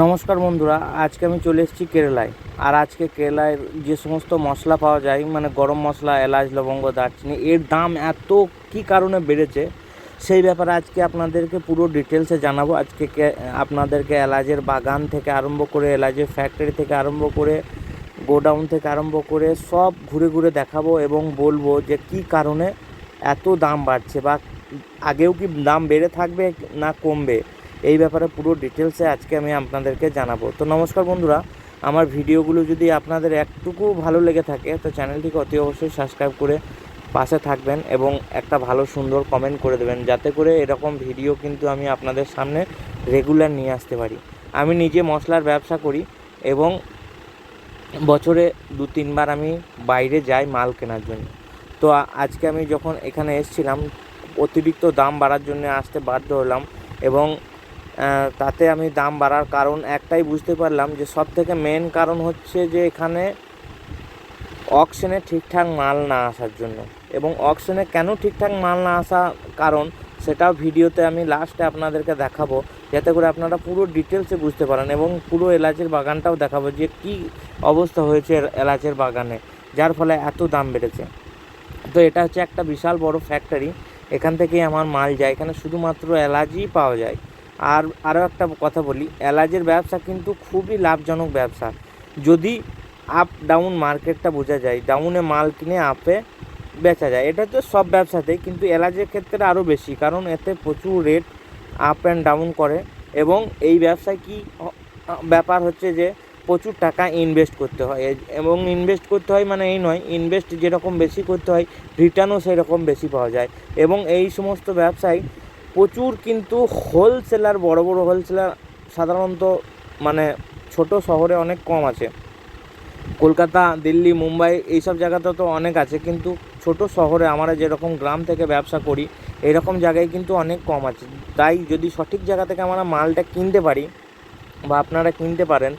নমস্কার বন্ধুরা, আজকে আমি চলে এসেছি কেরালায়। আর আজকে কেরালায় যে সমস্ত মশলা পাওয়া যায় মানে গরম মশলা, এলাচ, লবঙ্গ, দারচিনি, এর দাম এত কী কারণে বেড়েছে, সেই ব্যাপারে আজকে আপনাদেরকে পুরো ডিটেলসে জানাব। আজকে আপনাদেরকে এলাচের বাগান থেকে আরম্ভ করে, এলাচের ফ্যাক্টরি থেকে আরম্ভ করে, গোডাউন থেকে আরম্ভ করে, সব ঘুরে ঘুরে দেখাবো এবং বলব যে কী কারণে এত দাম বাড়ছে বা আগেও কি দাম বেড়ে থাকবে না কমবে। এই ব্যাপারে পুরো ডিটেলসে আজকে আমি আপনাদেরকে জানাব। তো নমস্কার বন্ধুরা, আমার ভিডিওগুলো যদি আপনাদের একটুকু ভালো লেগে থাকে, তো চ্যানেলটিকে অতি অবশ্যই সাবস্ক্রাইব করে পাশে থাকবেন এবং একটা ভালো সুন্দর কমেন্ট করে দেবেন, যাতে করে এরকম ভিডিও কিন্তু আমি আপনাদের সামনে রেগুলার নিয়ে আসতে পারি। আমি নিজে মশলার ব্যবসা করি এবং বছরে দু তিনবার আমি বাইরে যাই মাল কেনার জন্য। তো আজকে আমি যখন এখানে এসেছিলাম, অতিরিক্ত দাম বাড়ার জন্য আসতে বাধ্য হলাম এবং তাতে আমি দাম বাড়ার কারণ একটাই বুঝতে পারলাম যে সব থেকে মেন কারণ হচ্ছে যে এখানে অকশনে ঠিকঠাক মাল না আসার জন্য। এবং অকশনে কেন ঠিকঠাক মাল না আসা কারণ সেটাও ভিডিওতে আমি লাস্টে আপনাদেরকে দেখাবো, যাতে করে আপনারা পুরো ডিটেলসে বুঝতে পারেন এবং পুরো এলাচের বাগানটাও দেখাবো যে কি অবস্থা হয়েছে এলাচের বাগানে, যার ফলে এত দাম বেড়েছে। তো এটা হচ্ছে একটা বিশাল বড় ফ্যাক্টরি এখান থেকেই আমার মাল যায়, এখানে শুধুমাত্র এলাচই পাওয়া যায়। আর আরও একটা কথা বলি, এলাচের ব্যবসা কিন্তু খুবই লাভজনক ব্যবসা। যদি আপ ডাউন মার্কেটটা বোঝা যায় ডাউনে মাল কিনে আপে বেচা যায়, এটা তো সব ব্যবসাতেই, কিন্তু এলাচের ক্ষেত্রে আরও বেশি, কারণ এতে প্রচুর রেট আপ অ্যান্ড ডাউন করে এবং এই ব্যবসায় কি ব্যাপার হচ্ছে যে প্রচুর টাকা ইনভেস্ট করতে হয়। এবং ইনভেস্ট করতে হয় মানে এই নয় ইনভেস্ট যেরকম বেশি করতে হয় রিটার্নও সেরকম বেশি পাওয়া যায়। এবং এই সমস্ত ব্যবসায় প্রচুর কিন্তু হোলসেলার বড় বড় হোলসেলার সাধারণত মানে ছোট শহরে অনেক কম আছে। কলকাতা, দিল্লি, মুম্বাই এইসব জায়গাতে তো অনেক আছে, কিন্তু ছোট শহরে আমরা যেরকম গ্রাম থেকে ব্যবসা করি, এরকম জায়গায় কিন্তু অনেক কম আছে। তাই যদি সঠিক জায়গা থেকে আমরা মালটা কিনতে পারি বা আপনারা কিনতে পারেন,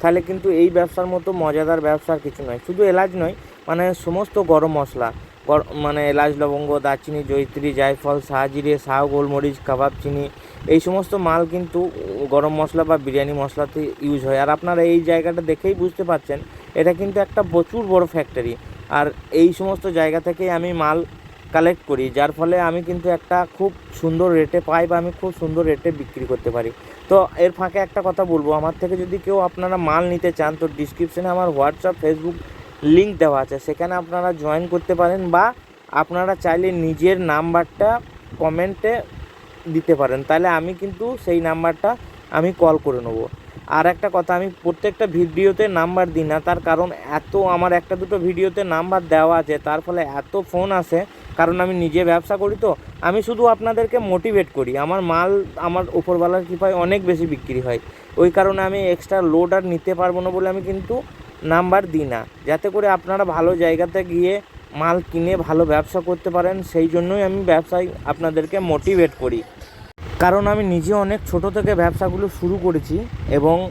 তাহলে কিন্তু এই ব্যবসার মতো মজাদার ব্যবসা কিছু নয়। শুধু এলাচ নয় মানে সমস্ত গরম মশলা মানে এলাচ লবঙ্গ, দারচিনি, জয়িত্রী, জায়ফল শাহজিরে শাহ, গোলমরিচ, কাবাব, চিনি, এই সমস্ত মাল কিন্তু গরম মশলা বা বিরিয়ানি মশলাতে ইউজ হয়। আর আপনারা এই জায়গাটা দেখেই বুঝতে পারছেন, এটা কিন্তু একটা প্রচুর বড় ফ্যাক্টরি আর এই সমস্ত জায়গা থেকেই আমি মাল কালেক্ট করি, যার ফলে আমি কিন্তু একটা খুব সুন্দর রেটে পাই বা আমি খুব সুন্দর রেটে বিক্রি করতে পারি। তো এর ফাঁকে একটা কথা বলব, আমার থেকে যদি কেউ আপনারা মাল নিতে চান, তো ডিসক্রিপশনে আমার হোয়াটসঅ্যাপ ফেসবুক লিঙ্ক দেওয়া আছে। সেখানে আপনারা জয়েন করতে পারেন বা আপনারা চাইলে নিজের নাম্বারটা কমেন্টে দিতে পারেন। তাহলে আমি কিন্তু সেই নাম্বারটা আমি কল করে নেব। আর একটা কথা, আমি প্রত্যেকটা ভিডিওতে নাম্বার দিই না, তার কারণ এত আমার একটা দুটো ভিডিওতে নাম্বার দেওয়া আছে, তার ফলে এত ফোন আসে, কারণ আমি নিজে ব্যবসা করি তো, আমি শুধু আপনাদেরকে মোটিভেট করি। আমার মাল, আমার উপরওয়ালার কৃপায় অনেক বেশি বিক্রি হয়। ওই কারণে আমি এক্সট্রা লোড আর নিতে পারব না বলে আমি কিন্তু নাম্বার দিই না। যাতে করে আপনারা ভালো জায়গাতে গিয়ে মাল কিনে ভালো ব্যবসা করতে পারেন, সেই জন্যই আমি ব্যবসায় আপনাদেরকে মোটিভেট করি। কারণ আমি নিজে অনেক ছোট থেকে ব্যবসাগুলো শুরু করেছি এবং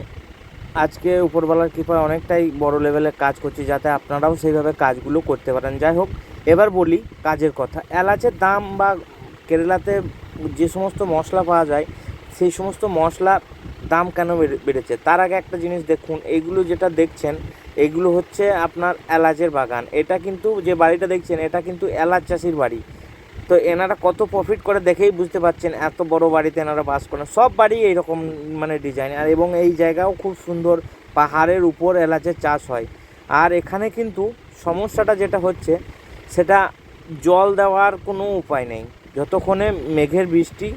আজকে উপরওয়ালার কৃপায় অনেকটাই বড় লেভেলে কাজ করছি যাতে আপনারাও সেইভাবে কাজগুলো করতে পারেন। যাই হোক, এবার বলি কাজের কথা। এলাচের দাম বা কেরালাতে যে সমস্ত মশলা পাওয়া যায়, সেই সমস্ত মশলা দাম কেন বেড়ে- বেড়েছে? তার আগে একটা জিনিস দেখুন এইগুলো যেটা দেখছেন এগুলো হচ্ছে আপনার এলাচের বাগান। এটা কিন্তু যে বাড়িটা দেখছেন, এটা কিন্তু এলাচ চাষির বাড়ি। তো এনারা কত প্রফিট করে দেখেই বুঝতে পারছেন, এত বড় বাড়িতে এনারা বাস করেন। সব বাড়ি এইরকম মানে ডিজাইন আর এবং এই জায়গাও খুব সুন্দর পাহাড়ের উপর এলাচের চাষ হয়। আর এখানে কিন্তু সমস্যাটা যেটা হচ্ছে, সেটা জল দেওয়ার কোনো উপায় নেই। যতক্ষণে মেঘের বৃষ্টি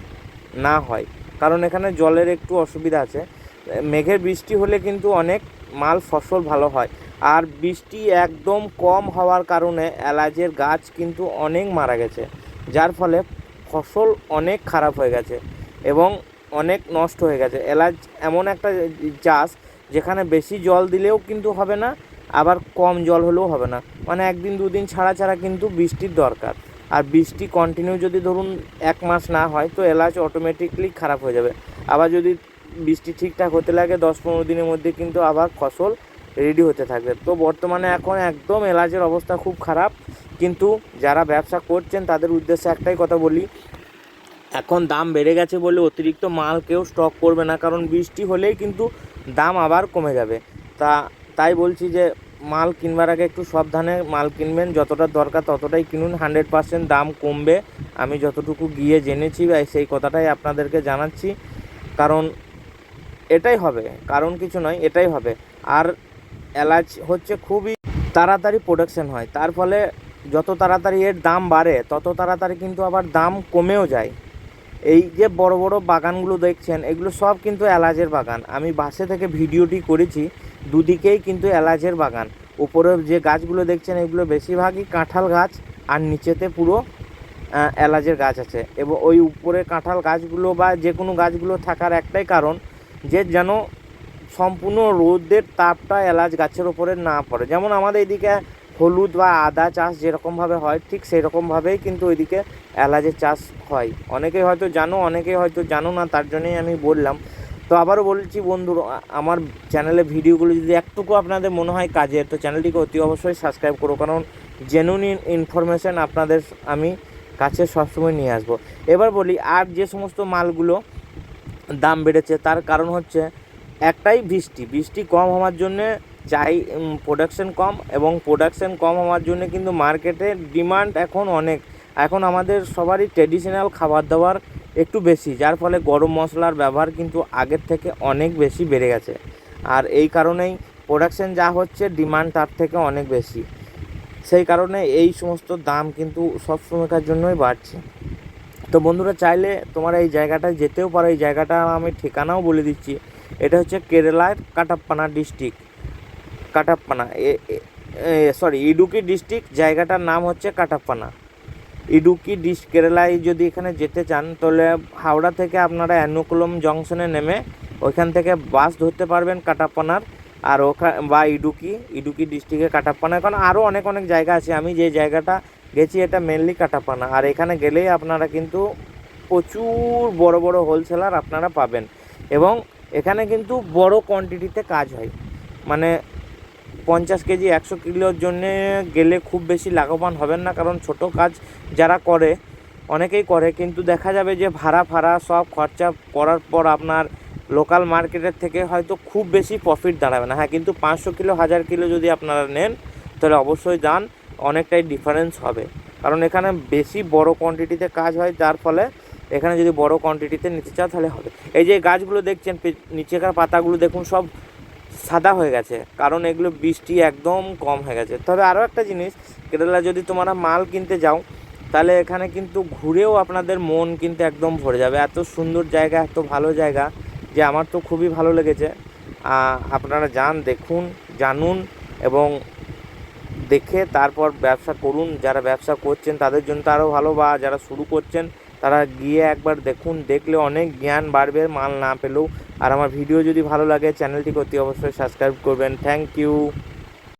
না হয়, কারণ এখানে জলের একটু অসুবিধা আছে। মেঘের বৃষ্টি হলে কিন্তু অনেক মাল ফসল ভালো হয়। আর বৃষ্টি একদম কম হওয়ার কারণে এলাচের গাছ কিন্তু অনেক মারা গেছে, যার ফলে ফসল অনেক খারাপ হয়ে গেছে এবং অনেক নষ্ট হয়ে গেছে। এলাচ এমন একটা চাষ যেখানে বেশি জল দিলেও কিন্তু হবে না, আবার কম জল হলেও হবে না। মানে একদিন দুদিন ছাড়া ছাড়া কিন্তু বৃষ্টির দরকার। আর বৃষ্টি কন্টিনিউ যদি ধরুন এক মাস না হয়, তো এলাচ অটোমেটিকলি খারাপ হয়ে যাবে। আবার যদি বৃষ্টি ঠিকঠাক হতে লাগে, দশ পনেরো দিনের মধ্যে কিন্তু আবার ফসল রেডি হতে থাকবে। তো বর্তমানে এখন একদম এলাচের অবস্থা খুব খারাপ, কিন্তু যারা ব্যবসা করছেন তাদের উদ্দেশ্যে একটাই কথা বলি, এখন দাম বেড়ে গেছে বলে অতিরিক্ত মাল কেউ স্টক করবে না, কারণ বৃষ্টি হলেই কিন্তু দাম আবার কমে যাবে। তা, তাই বলছি যে মাল কিনবার আগে একটু সাবধানে মাল কিনবেন, যতটা দরকার ততটাই কিনুন হান্ড্রেড পার্সেন্ট দাম কমবে। আমি যতটুকু গিয়ে জেনেছি সেই কথাটাই আপনাদেরকে জানাচ্ছি। কারণ এটাই হবে, কারণ কিছু নয়, এটাই হবে। আর এলাচ হচ্ছে খুবই তাড়াতাড়ি প্রোডাকশন হয়, তার ফলে যত তাড়াতাড়ি এর দাম বাড়ে, তত তাড়াতাড়ি কিন্তু আবার দাম কমেও যায়। এই যে বড় বড় বাগানগুলো দেখছেন, এগুলো সব কিন্তু এলাচের বাগান। আমি বাসে থেকে ভিডিওটি করেছি, দুদিকেই কিন্তু এলাচের বাগান। উপরে যে গাছগুলো দেখছেন, এগুলো বেশিরভাগই কাঁঠাল গাছ, আর নিচেতে পুরো এলাচের গাছ আছে। এবং ওই উপরে কাঁঠাল গাছগুলো বা যে কোনো গাছগুলো থাকার একটাই কারণ যে যেন সম্পূর্ণ রোদের তাপটা এলাচ গাছের ওপরে না পড়ে। যেমন আমাদের এদিকে হলুদ বা আদা চাষ যেরকমভাবে হয়, ঠিক সেই রকমভাবেই কিন্তু ওইদিকে এলাচের চাষ হয়। অনেকেই হয়তো জানো অনেকেই হয়তো জানো না, তার জন্যই আমি বললাম। তো আবারও বলছি বন্ধু আমার চ্যানেলে ভিডিওগুলো যদি একটুকু আপনাদের মনে হয় কাজের তো চ্যানেলটিকে অতি অবশ্যই সাবস্ক্রাইব করো, কারণ জেনুইন ইনফরমেশান আপনাদের আমি কাছে সবসময় নিয়ে আসব। এবার বলি, আর যে সমস্ত মালগুলো দাম বেড়েছে। তার কারণ হচ্ছে একটাই বৃষ্টি। বৃষ্টি কম হওয়ার জন্যে চাই প্রোডাকশন কম এবং প্রোডাকশন কম হওয়ার জন্য কিন্তু মার্কেটে ডিমান্ড এখন অনেক। এখন আমাদের সবারই ট্রেডিশনাল খাবার দাবার একটু বেশি, যার ফলে গরম মশলার ব্যবহার কিন্তু আগের থেকে অনেক বেশি বেড়ে গেছে। আর এই কারণেই প্রোডাকশন যা হচ্ছে ডিমান্ড তার থেকে অনেক বেশি। সেই কারণে এই সমস্ত দাম কিন্তু সব সময়কার জন্যই বাড়ছে। তো বন্ধুরা চাইলে তোমরা এই জায়গাটায় যেতেও পারো, এই জায়গাটা আমি ঠিকানাও বলে দিচ্ছি। এটা হচ্ছে কেরালার Kattappana district. Kattappana sorry Idukki district, জায়গাটার নাম হচ্ছে কাটাপ্পানা। ইডুকি ডিস, কেরালায় যদি এখানে যেতে চান, তাহলে হাওড়া থেকে আপনারা অ্যানুকুলম জংশনে নেমে ওইখান থেকে বাস ধরতে পারবেন কাটাপ্পানার। আর ওখানে বা ইডুকি ইডুকি ডিস্ট্রিক্টে কাটাপ্পানা। এখন আরও অনেক অনেক জায়গা আছে। আমি যে জায়গাটা গেছি, এটা মেনলি কাটাপ্পানা। আর এখানে গেলেই আপনারা কিন্তু প্রচুর বড় বড় হোলসেলার আপনারা পাবেন। এবং এখানে কিন্তু বড় কোয়ান্টিটিতে কাজ হয়। মানে পঞ্চাশ কেজি, একশো কিলোর জন্যে গেলে খুব বেশি লাভবান হবেন না। কারণ ছোট কাজ যারা করে, অনেকেই করে। কিন্তু দেখা যাবে যে ভাড়া ফাড়া সব খরচা করার পর আপনার লোকাল মার্কেটের থেকে হয়তো খুব বেশি প্রফিট দাঁড়াবে না। হ্যাঁ কিন্তু পাঁচশো কিলো, হাজার কিলো যদি আপনারা নেন, তাহলে অবশ্যই যান, অনেকটাই ডিফারেন্স হবে। কারণ এখানে বেশি বড় কোয়ান্টিটিতে কাজ হয়, যার ফলে এখানে যদি বড় কোয়ান্টিটিতে নিতে চাও, তাহলে হবে। এই যে গাছগুলো দেখছেন নিচেকার পাতাগুলো দেখুন, সব সাদা হয়ে গেছে। কারণ এগুলো বৃষ্টি একদম কম হয়ে গেছে। তবে আরও একটা জিনিস, কেরালা যদি তোমরা মাল কিনতে যাও, তাহলে এখানে কিন্তু ঘুরেও আপনাদের মন কিন্তু একদম ভরে যাবে। এত সুন্দর জায়গা, এত ভালো জায়গা। যে আমার তো খুবই ভালো লেগেছে। আপনারা যান, দেখুন, জানুন এবং দেখে তারপর ব্যবসা করুন। যারা ব্যবসা করছেন তাদের জন্য আরও ভালো বা যারা শুরু করছেন তারা গিয়ে একবার দেখুন, দেখলে অনেক জ্ঞান বাড়বে, মাল না পেলেও। আর আমার ভিডিও যদি ভালো লাগে চ্যানেলটিকে অতি অবশ্যই সাবস্ক্রাইব করবেন। Thank you